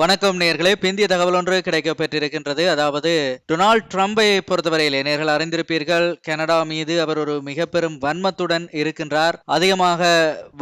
வணக்கம் நேர்களே பிந்திய தகவல் ஒன்று கிடைக்கப்பெற்றிருக்கின்றது அதாவது டொனால்ட் ட்ரம்பை பொறுத்தவரையிலே நேர்கள் அறிந்திருப்பீர்கள். கனடா மீது அவர் ஒரு மிக பெரும் வன்மத்துடன் இருக்கின்றார். அதிகமாக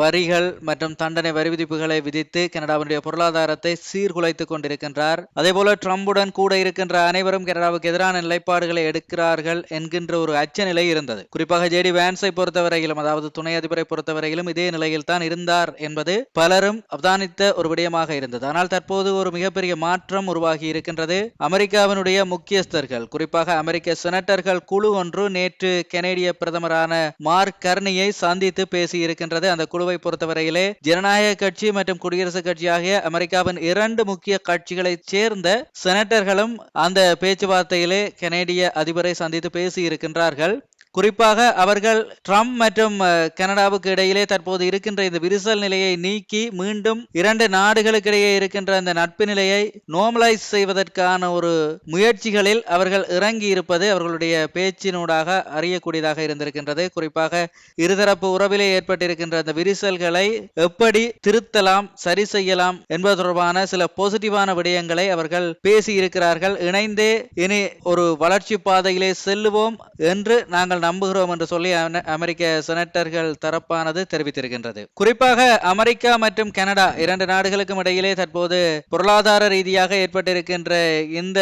வரிகள் மற்றும் தண்டனை வரி விதிப்புகளை விதித்து கனடாவுடைய பொருளாதாரத்தை சீர்குலைத்துக் கொண்டிருக்கின்றார். அதே போல ட்ரம்புடன் கூட இருக்கின்ற அனைவரும் கனடாவுக்கு எதிரான நிலைப்பாடுகளை எடுக்கிறார்கள் என்கின்ற ஒரு அச்ச நிலை இருந்தது. குறிப்பாக ஜேடி வேன்ஸை பொறுத்தவரையிலும் அதாவது துணை அதிபரை பொறுத்தவரையிலும் இதே நிலையில் தான் இருந்தார் என்பது பலரும் அவதானித்த ஒரு விடயமாக இருந்தது. ஆனால் தற்போது ஒரு மிகப்பெரிய மாற்றம் உருவாகி இருக்கின்றது. அமெரிக்காவினுடைய முக்கியஸ்தர்கள் குறிப்பாக அமெரிக்க செனட்டர்கள் குழு ஒன்று நேற்று கனேடிய பிரதமரான மார்க் கர்னியை சந்தித்து பேசி இருக்கின்றது. அந்த குழுவை பொறுத்தவரையிலே ஜனநாயக கட்சி மற்றும் குடியரசுக் கட்சி ஆகிய அமெரிக்காவின் இரண்டு முக்கிய கட்சிகளைச் சேர்ந்த செனட்டர்களும் அந்த பேச்சுவார்த்தையிலே கெனேடிய அதிபரை சந்தித்து பேசி இருக்கின்றார்கள். குறிப்பாக அவர்கள் ட்ரம்ப் மற்றும் கனடாவுக்கு இடையிலே தற்போது இருக்கின்ற இந்த விரிசல் நிலையை நீக்கி மீண்டும் இரண்டு நாடுகளுக்கு இடையே இருக்கின்ற அந்த நட்பு நிலையை நோமலைஸ் செய்வதற்கான ஒரு முயற்சிகளில் அவர்கள் இறங்கி இருப்பது அவர்களுடைய பேச்சினூடாக அறியக்கூடியதாக இருந்திருக்கின்றது. குறிப்பாக இருதரப்பு உறவிலே ஏற்பட்டிருக்கின்ற அந்த விரிசல்களை எப்படி திருத்தலாம் சரி செய்யலாம் என்பது தொடர்பான சில பாசிட்டிவான விடயங்களை அவர்கள் பேசி இருக்கிறார்கள் இணைந்தே இனி ஒரு வளர்ச்சி பாதையிலே செல்லுவோம் என்று நாங்கள் நம்புகிறோம் என்று சொல்லி அமெரிக்க செனட்டர்கள் தரப்பானது தெரிவித்திருக்கின்றது. குறிப்பாக அமெரிக்கா மற்றும் கனடா இரண்டு நாடுகளுக்கும் இடையிலே தற்போது பொருளாதார ரீதியாக ஏற்பட்டிருக்கின்ற இந்த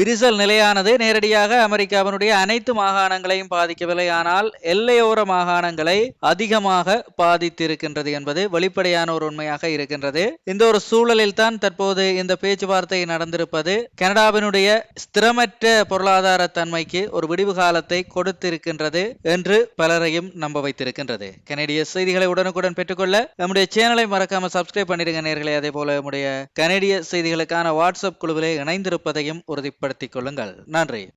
விரிசல் நிலையானது நேரடியாக அமெரிக்காவினுடைய அனைத்து மாகாணங்களையும் பாதிக்கவில்லை. ஆனால் எல்லையோர மாகாணங்களை அதிகமாக பாதித்திருக்கின்றது என்பது வெளிப்படையான ஒரு உண்மையாக இருக்கின்றது. இந்த ஒரு சூழலில் தான் தற்போது இந்த பேச்சுவார்த்தை நடந்திருப்பது. கனடாவினுடைய ஸ்திரமற்ற பொருளாதார தன்மைக்கு ஒரு விடிவு காலத்தை கொடுத்திருக்கின்றது என்று பலரையும் நம்ப வைத்திருக்கின்றது. கனடிய செய்திகளை உடனுக்குடன் பெற்றுக்கொள்ள நம்முடைய சேனலை மறக்காம சப்ஸ்கிரைப் பண்ணிடுங்க நேர்களை. அதே போல நம்முடைய கனடிய செய்திகளுக்கான வாட்ஸ்அப் குழுவிலே இணைந்திருப்பதையும் உறுதிப்படுத்திக் கொள்ளுங்கள். நன்றி.